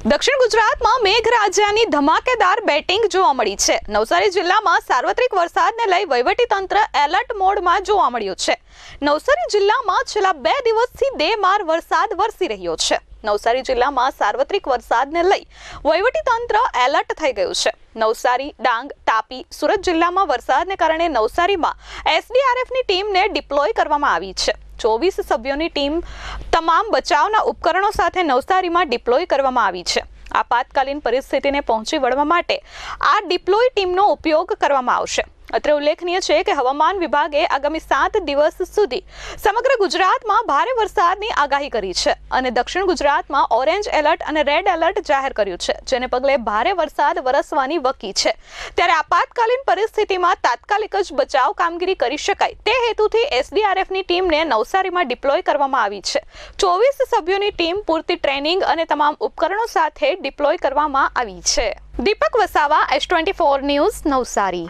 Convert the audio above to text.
દક્ષિણ ગુજરાતમાં મેઘરાજાની ધમાકેદાર બેટિંગ જોવા મળી છે. નવસારી જિલ્લામાં સાર્વત્રિક વરસાદને લઈ વહીવટીતંત્ર એલર્ટ મોડમાં જોવા મળ્યું છે. નવસારી જિલ્લામાં છેલ્લા બે દિવસથી બેમાર વરસાદ વરસી રહ્યો છે. નવસારી જિલ્લામાં સાર્વત્રિક વરસાદને લઈ વહીવટીતંત્ર એલર્ટ થઈ ગયું છે. નવસારી, ડાંગ, તાપી, સુરત જિલ્લામાં વરસાદને કારણે નવસારીમાં એસડીઆરએફની ટીમને ડિપ્લોય કરવામાં આવી છે. ચોવીસ સભ્યોની ટીમ તમામ બચાવના ઉપકરણો સાથે નવસારીમાં ડિપ્લોય કરવામાં આવી છે. આપાતકાલીન પરિસ્થિતિને પહોંચી વળવા માટે આ ડિપ્લોય ટીમનો ઉપયોગ કરવામાં આવશે. અત્રે ઉલ્લેખનીય છે કે હવામાન વિભાગે આગામી સાત દિવસ સુધી સમગ્ર ગુજરાતમાં ભારે વરસાદની આગાહી કરી છે અને દક્ષિણ ગુજરાતમાં ઓરેન્જ એલર્ટ અને રેડ એલર્ટ જાહેર કર્યું છે, જેને પગલે ભારે વરસાદ વરસવાની વકી છે. ત્યારે આપાતકાલીન પરિસ્થિતિમાં તાત્કાલિક જ બચાવ કામગીરી કરી શકાય તે હેતુથી એસડીઆરએફની ટીમને નવસારીમાં ડિપ્લોય કરવામાં આવી છે. ચોવીસ સભ્યોની ટીમ પૂરતી ટ્રેનિંગ અને તમામ ઉપકરણો સાથે ડિપ્લોય કરવામાં આવી છે. Deepak Vasava, S twenty four news, Navsari.